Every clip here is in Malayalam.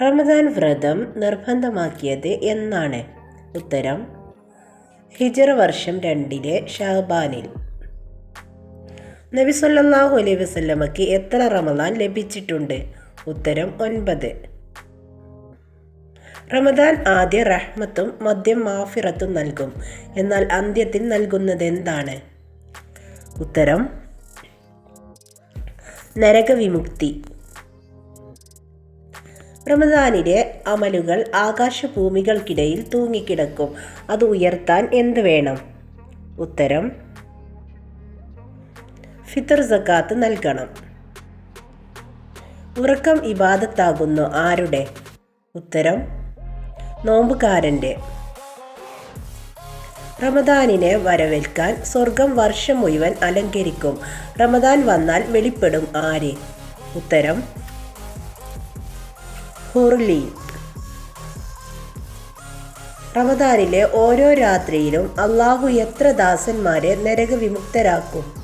റമദാൻ വ്രതം നിർബന്ധമാക്കിയത് എന്നാണ്. ഉത്തരം ഹിജറ വർഷം രണ്ടിലെ ഷഹബാനിൽ. നബി സല്ലല്ലാഹു അലൈഹി വസല്ലമക്ക് എത്ര റമദാൻ ലഭിച്ചിട്ടുണ്ട്? ഉത്തരം ഒൻപത്. റമദാൻ ആദ്യ റഹ്മത്തും മദ്യം മാഫിറത്തും നൽകും. എന്നാൽ അന്ത്യത്തിൽ നൽകുന്നത് എന്താണ് ഉത്തരം നരകവിമുക്തി. റമദാനിലെ അമലുകൾ ആകാശഭൂമികൾക്കിടയിൽ തൂങ്ങിക്കിടക്കും. അത് ഉയർത്താൻ എന്ത് വേണം? ഉത്തരം ഫിത്തർ സക്കാത്ത് നൽകണം. ഉറക്കം ഇബാദത്താകുന്നു ആരുടെ? ഉത്തരം നോമ്പുകാരന്റെ. റമദാനിനെ വരവേൽക്കാൻ സ്വർഗം വർഷം മുഴുവൻ അലങ്കരിക്കും. റമദാൻ വന്നാൽ വെളിപ്പെടും ആര്? ഉത്തരം ഹുർലി റമദാനിലെ ഓരോ രാത്രിയിലും അള്ളാഹു എത്ര ദാസന്മാരെ നരകവിമുക്തരാക്കും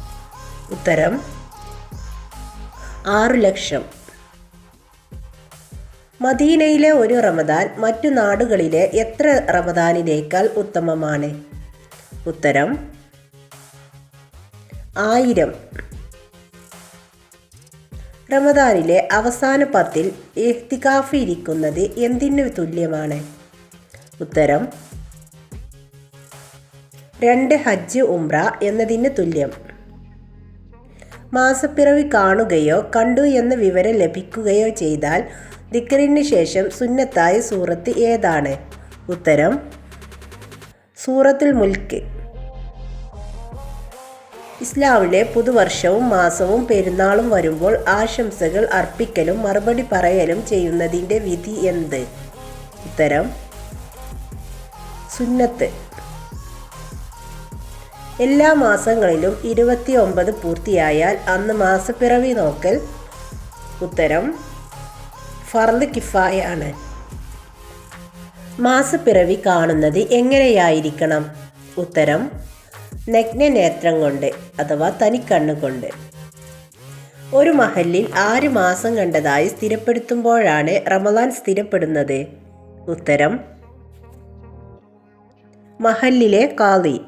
ഉത്തരം ആറു ലക്ഷം. മദീനയിലെ ഒരു റമദാൻ മറ്റു നാടുകളിലെ എത്ര റമദാനിനേക്കാൾ ഉത്തമമാണ്? ഉത്തരം ആയിരം. റമദാനിലെ അവസാന പത്തിൽ ഇഹ്തികാഫ് ഇരിക്കുന്നത് എന്തിനു തുല്യമാണ്? ഉത്തരം രണ്ട് ഹജ്ജ് ഉംറ എന്നതിന് തുല്യം. മാസപ്പിറവി കാണുകയോ കണ്ടു എന്ന വിവരം ലഭിക്കുകയോ ചെയ്താൽ ദിക്കറിന് ശേഷം സുന്നത്തായ സൂറത്ത് ഏതാണ്? ഉത്തരം സൂറത്തുൽ മുൽക്ക്. ഇസ്ലാമിലെ പുതുവർഷവും മാസവും പെരുന്നാളും വരുമ്പോൾ ആശംസകൾ അർപ്പിക്കലും മറുപടി പറയലും ചെയ്യുന്നതിന്റെ വിധി എന്ത്? ഉത്തരം സുന്നത്ത്. എല്ലാ മാസങ്ങളിലും ഇരുപത്തി ഒമ്പത് പൂർത്തിയായാൽ അന്ന് മാസപ്പിറവി നോക്കൽ. ഉത്തരം ഫർദ് കിഫായാണ് മാസപ്പിറവി കാണുന്നത് എങ്ങനെയായിരിക്കണം? ഉത്തരം നഗ്നനേത്രം കൊണ്ട് അഥവാ തനിക്കണ്ണുകൊണ്ട് ഒരു മഹലിൽ ആറ് മാസം കണ്ടതായി സ്ഥിരപ്പെടുത്തുമ്പോഴാണ് റമദാൻ സ്ഥിരപ്പെടുന്നത്. ഉത്തരം മഹല്ലിലെ കാളി.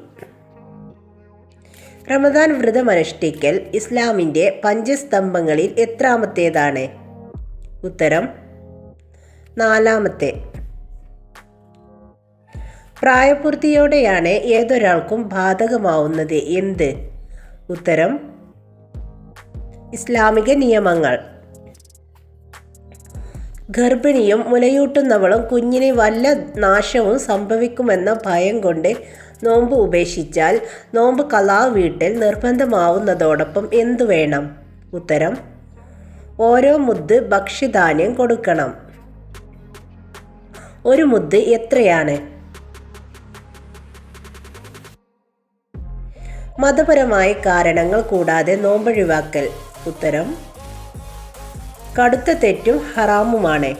റമദാൻ വ്രതമനുഷ്ഠിക്കൽ ഇസ്ലാമിന്റെ പഞ്ചസ്തംഭങ്ങളിൽ എത്രാമത്തേതാണ്? ഉത്തരം നാലാമത്തെ. പ്രായപൂർത്തിയോടെയാണ് ഏതൊരാൾക്കും ബാധകമാവുന്നത് എന്ത്? ഉത്തരം ഇസ്ലാമിക നിയമങ്ങൾ. ഗർഭിണിയും മുലയൂട്ടുന്നവളും കുഞ്ഞിന് വല്ല നാശവും സംഭവിക്കുമെന്ന ഭയം കൊണ്ട് നോമ്പ് ഉപേക്ഷിച്ചാൽ നോമ്പ് കലാ വീട്ടിൽ നിർബന്ധമാവുന്നതോടൊപ്പം എന്തു വേണം? ഉത്തരം ഓരോ മുദ്ദ് ഭക്ഷ്യധാന്യം കൊടുക്കണം. ഒരു മുദ്ദ് എത്രയാണ്? മതപരമായ കാരണങ്ങൾ കൂടാതെ നോമ്പൊഴിവാക്കൽ. ഉത്തരം കടുത്ത തെറ്റും ഹറാമുമാണ്.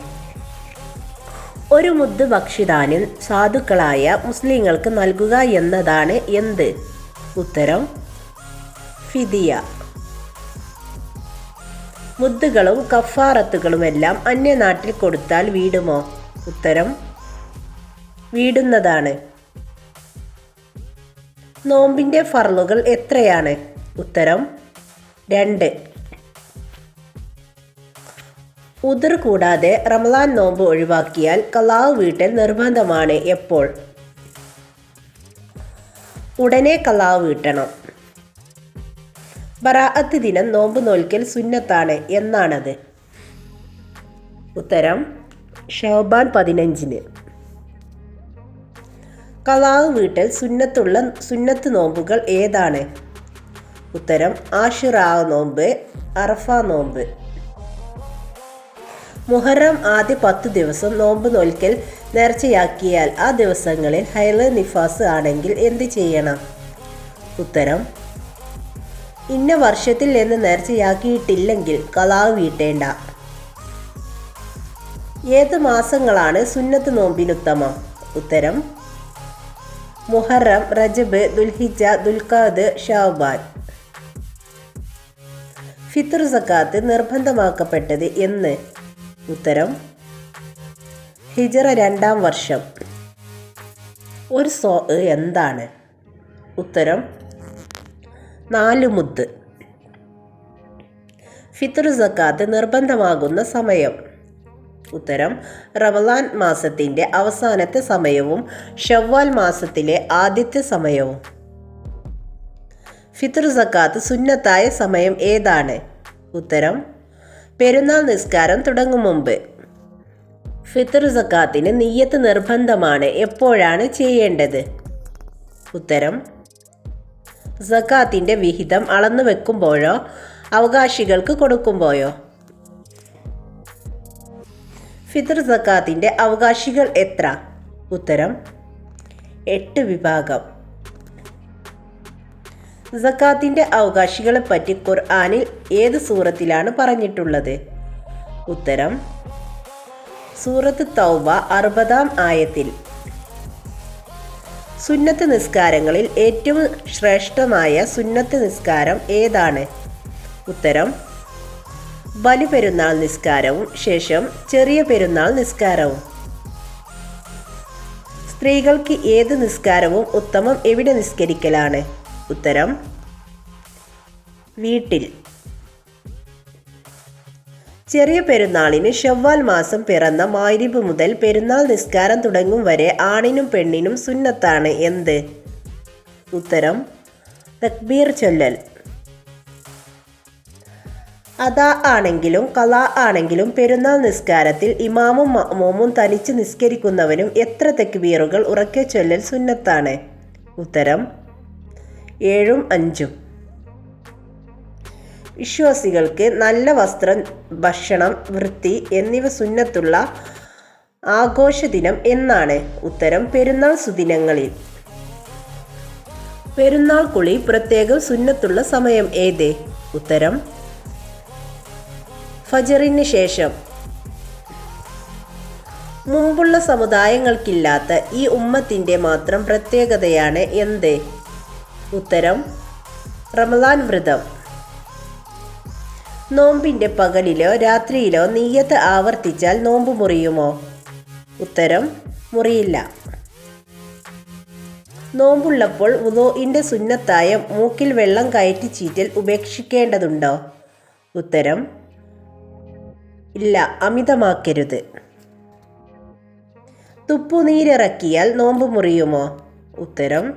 ഒരു മുദ്ദ് ഭക്ഷിതാനും സാധുക്കളായ മുസ്ലിങ്ങൾക്ക് നൽകുക എന്നതാണ് എന്ത്? ഉത്തരം ഫിദിയ. മുദ്ദുകളും കഫാറത്തുകളുമെല്ലാം അന്യനാട്ടിൽ കൊടുത്താൽ വീടുമോ? ഉത്തരം വീടുന്നതാണ്. നോമ്പിന്റെ ഫർളുകൾ എത്രയാണ്? ഉത്തരം രണ്ട്. ഉതിർ കൂടാതെ റമദാൻ നോമ്പ് ഒഴിവാക്കിയാൽ കലാവ് വീട്ടൽ നിർബന്ധമാണ് എപ്പോൾ? ഉടനെ കലാവ് വീട്ടണം. ബറാഅത്ത് ദിനം നോമ്പ് നോൽക്കൽ സുന്നത്താണ്. എന്നാണത്? ഉത്തരം ഷോബാൻ പതിനഞ്ചിന്. കലാവ് വീട്ടിൽ സുന്നത്തുള്ള സുന്നത്ത് നോമ്പുകൾ ഏതാണ്? ഉത്തരം ആഷിറാവ് നോമ്പ് അറഫ നോമ്പ്. മുഹറം ആദ്യ പത്ത് ദിവസം നോമ്പ് നോൽക്കൽ നേർച്ചയാക്കിയാൽ ആ ദിവസങ്ങളിൽ ഹൈല നിഫാസ് ആണെങ്കിൽ എന്ത് ചെയ്യണം? ഉത്തരം ഇന്ന വർഷത്തിൽ എന്ന് നേർച്ചയാക്കിയിട്ടില്ലെങ്കിൽ കലാവ് വീട്ടേണ്ട. ഏത് മാസങ്ങളാണ് സുന്നത്ത് നോമ്പിനുത്തമം ഉത്തരം മുഹറം റജബ് ദുൽഹിജ ദുൽഖാദ് ഷാബാൻ. ഫിത്തർ സക്കാത്ത് നിർബന്ധമാക്കപ്പെട്ടത് എന്ന് ഉത്തരം ഹിജറ രണ്ടാം വർഷം. ഒരു സോ എന്താണ്? ഉത്തരം നാല് മുത്ത്. ഫിത്ർ സക്കാത്ത് നിർബന്ധമാകുന്ന സമയം. ഉത്തരം. റമലാൻ മാസത്തിന്റെ അവസാനത്തെ സമയവും ഷവ്വാൽ മാസത്തിലെ ആദ്യത്തെ സമയവും. ഫിത്ർ സക്കാത്ത് സുന്നത്തായ സമയം ഏതാണ്? ഉത്തരം. പെരുന്നാൾ നിസ്കാരം തുടങ്ങും മുമ്പ്. ഫിത്ർ സക്കാത്തിന് നീയത്ത് നിർബന്ധമാണ്. എപ്പോഴാണ് ചെയ്യേണ്ടത്? ഉത്തരം. സക്കാത്തിന്റെ വിഹിതം അളന്നു വെക്കുമ്പോഴോ അവകാശികൾക്ക് കൊടുക്കുമ്പോഴോ? ഫിത്ർ സക്കാത്തിന്റെ അവകാശികൾ എത്ര? ഉത്തരം എട്ട് വിഭാഗം. സക്കാത്തിന്റെ അവകാശികളെ പറ്റി ഖുർആാനിൽ ഏത് സൂറത്തിലാണ് പറഞ്ഞിട്ടുള്ളത്? ഉത്തരം സൂറത്ത് തൗബ അറുപതാം ആയത്തിൽ. സുന്നത്ത് നിസ്കാരങ്ങളിൽ ഏറ്റവും ശ്രേഷ്ഠമായ സുന്നത്ത് നിസ്കാരം ഏതാണ്? ഉത്തരം ബലിപെരുന്നാൾ നിസ്കാരവും ശേഷം ചെറിയ പെരുന്നാൾ നിസ്കാരവും. സ്ത്രീകൾക്ക് ഏത് നിസ്കാരവും ഉത്തമം എവിടെ നിസ്കരിക്കലാണ്? ഉത്തരം വീട്ടിൽ. ചെറിയ പെരുന്നാളിന് ഷവ്വാൽ മാസം പിറന്ന മാരിബ് മുതൽ പെരുന്നാൾ നിസ്കാരം തുടങ്ങും വരെ ആണിനും പെണ്ണിനും സുന്നത്താണ് എന്ത്? ഉത്തരം തക്ബീർ ചൊല്ലൽ. അതാ ആണെങ്കിലും കലാ ആണെങ്കിലും പെരുന്നാൾ നിസ്കാരത്തിൽ ഇമാമും മോമും തനിച്ച് നിസ്കരിക്കുന്നവനും എത്ര തെക്ബീറുകൾ ഉറക്കെ ചൊല്ലൽ സുന്നത്താണ്? ഉത്തരം ഏഴും അഞ്ചും. വിശ്വാസികൾക്ക് നല്ല വസ്ത്രം ഭക്ഷണം വൃത്തി എന്നിവ സുന്നത്തുള്ള ആഘോഷ ദിനം എന്നാണ്. ഉത്തരം പെരുന്നാൾ സുദിനങ്ങളിൽ. പെരുന്നാൾ കുളി പ്രത്യേകം സുന്നത്തുള്ള സമയം ഏത്? ഉത്തരം ഫജറിന് ശേഷം. മുമ്പുള്ള സമുദായങ്ങൾക്കില്ലാത്ത ഈ ഉമ്മത്തിന്റെ മാത്രം പ്രത്യേകതയാണ് എന്ത്? ഉത്തരം റമദാൻ വ്രതം. നോമ്പിന്റെ പകലിലോ രാത്രിയിലോ നീയത്ത് ആവർത്തിച്ചാൽ നോമ്പ് മുറിയുമോ? ഉത്തരം മുറിയില്ല. നോമ്പുള്ളപ്പോൾ ഉദോഇന്റെ സുന്നത്തായ മൂക്കിൽ വെള്ളം കയറ്റി ചീറ്റൽ ഉപേക്ഷിക്കേണ്ടതുണ്ടോ? ഉത്തരം ഇല്ല അമിതമാക്കരുത്. തുപ്പുനീരിറക്കിയാൽ നോമ്പ് മുറിയുമോ? ഉത്തരം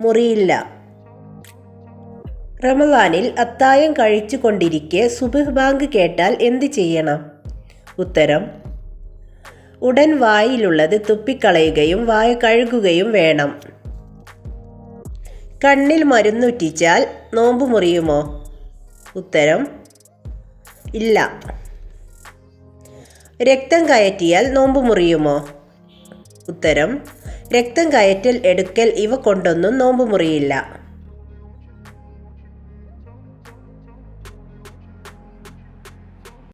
മുറിയില്ല. റമദാനിൽ അത്തായം കഴിച്ചു കൊണ്ടിരിക്കെ സുബഹ് ബാങ്ക് കേട്ടാൽ എന്ത് ചെയ്യണം? ഉത്തരം ഉടൻ വായിലുള്ളത് തുപ്പിക്കളയുകയും വായ കഴുകുകയും വേണം. കണ്ണിൽ മരുന്നുറ്റിച്ചാൽ നോമ്പ് മുറിയുമോ? ഉത്തരം ഇല്ല. രക്തം കയറ്റിയാൽ നോമ്പ് മുറിയുമോ? ഉത്തരം രക്തം കയറ്റൽ എടുക്കൽ ഇവ കൊണ്ടൊന്നും നോമ്പ് മുറിയില്ല.